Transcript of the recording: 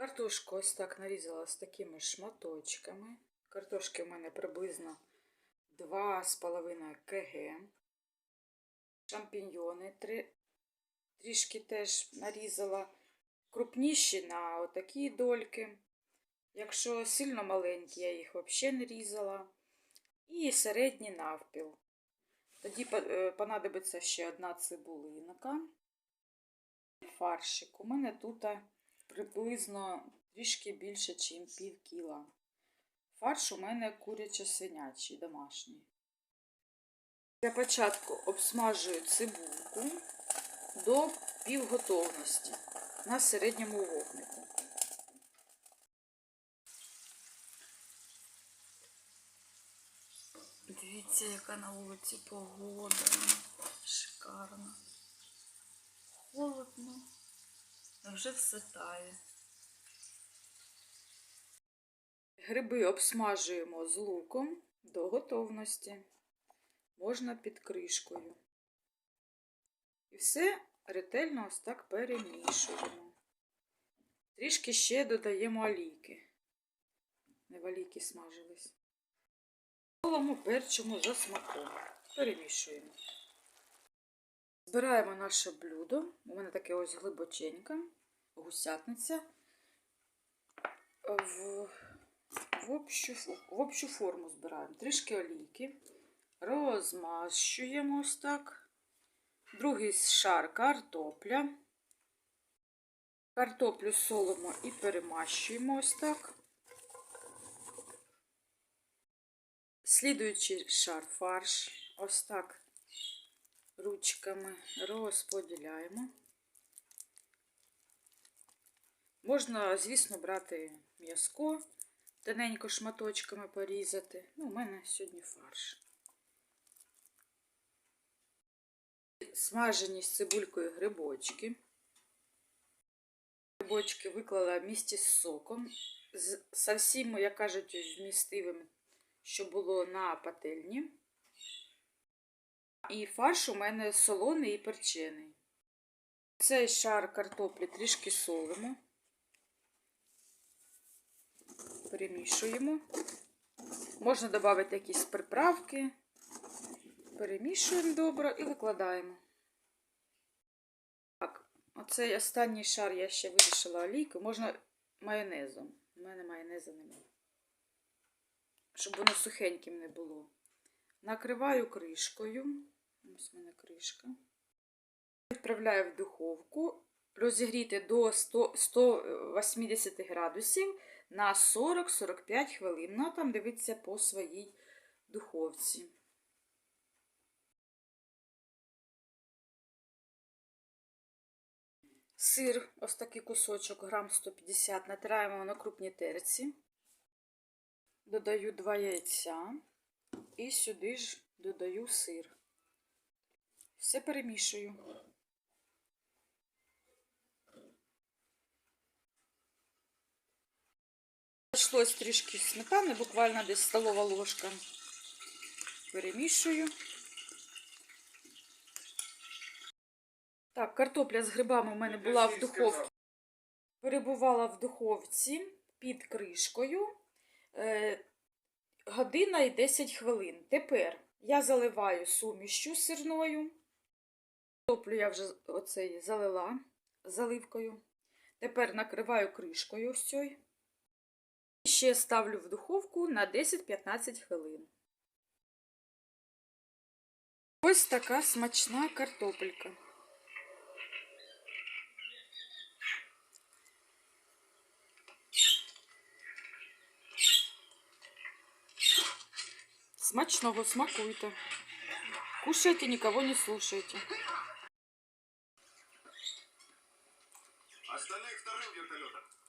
Картошку ось так нарізала з такими шматочками. Картошки в мене приблизно 2,5 кг. Шампіньйони три, трішки теж нарізала. Крупніші на отакі дольки. Якщо сильно маленькі, я їх взагалі не різала. І середні навпіл. Тоді е, понадобиться ще одна цибулинка. Фаршик. У мене тут приблизно трішки більше, ніж пів кіла. Фарш у мене курячо-свинячий, домашній. Для початку обсмажую цибулку до півготовності на середньому вогнику. Дивіться, яка на вулиці погода. Шикарно. Холодно, вже все тає. Гриби обсмажуємо з луком до готовності. Можна під кришкою. І все ретельно ось так перемішуємо. Трішки ще додаємо олійки. Не в олійки смажились. Солому перчимо за смаком. Перемішуємо. Збираємо наше блюдо. У мене таке ось глибоченьке, гусятниця. В, в, общу, в общу форму збираємо. Трішки олійки. Розмащуємо ось так. Другий шар картопля. Картоплю солимо і перемащуємо ось так. Слідуючий шар фарш. Ось так ручками розподіляємо. Можна, звісно, брати м'язко, тоненько шматочками порізати. Ну, у мене сьогодні фарш. Смажені з цибулькою грибочки. Грибочки виклала в місті з соком. З совсім, як кажуть, вмістивим, що було на пательні. І фарш у мене солоний і перчений. Цей шар картоплі трішки солимо. Перемішуємо. Можна додати якісь приправки. Перемішуємо добре і викладаємо. Так, оцей останній шар я ще вирішила олійку. Можна майонезом. У мене майонезу немає. Щоб воно сухеньким не було. Накриваю кришкою. Ось в мене кришка. Відправляю в духовку. Розігріти до 100, 180 градусів на 40-45 хвилин. Ну, там дивиться по своїй духовці. Сир, ось такий кусочок, грам 150, натираємо на крупній терці. Додаю 2 яйця. І сюди ж додаю сир. Все перемішую. Пішлось трішки сметани, буквально десь столова ложка. Перемішую. Так, картопля з грибами у мене була в духовці. Перебувала в духовці під кришкою. Е, година і 10 хвилин. Тепер я заливаю сумішчю сирною. Картоплю я вже оцей залила заливкою. Тепер накриваю кришкою ось цією. Ще ставлю в духовку на 10-15 хвилин. Ось така смачна картопелька. Смачного смакуйте. Кушайте, никого не слушайте. Остальных вторым вертолетом.